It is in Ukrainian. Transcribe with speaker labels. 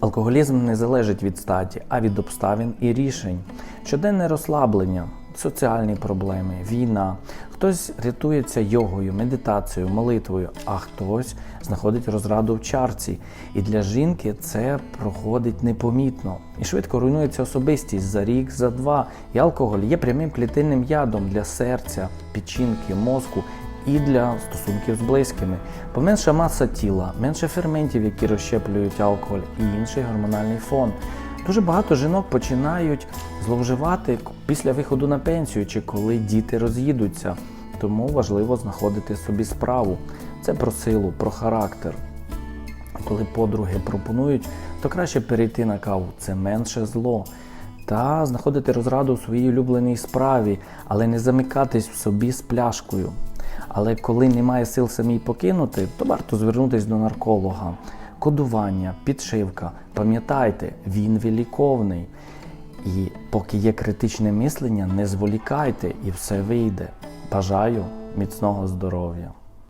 Speaker 1: Алкоголізм не залежить від статі, а від обставин і рішень. Щоденне розслаблення, соціальні проблеми, війна. Хтось рятується йогою, медитацією, молитвою, а хтось знаходить розраду в чарці. І для жінки це проходить непомітно. І швидко руйнується особистість за рік, за два. І алкоголь є прямим клітинним ядом для серця, печінки, мозку і для стосунків з близькими. Бо менша маса тіла, менше ферментів, які розщеплюють алкоголь, і інший гормональний фон. Дуже багато жінок починають зловживати після виходу на пенсію чи коли діти роз'їдуться. Тому важливо знаходити собі справу. Це про силу, про характер. Коли подруги пропонують, то краще перейти на каву це менше зло. Та знаходити розраду у своїй улюбленій справі, але не замикатись в собі з пляшкою. Але коли немає сил самій покинути, то варто звернутися до нарколога. Кодування, підшивка. Пам'ятайте, він виліковний. І поки є критичне мислення, не зволікайте і все вийде. Бажаю міцного здоров'я!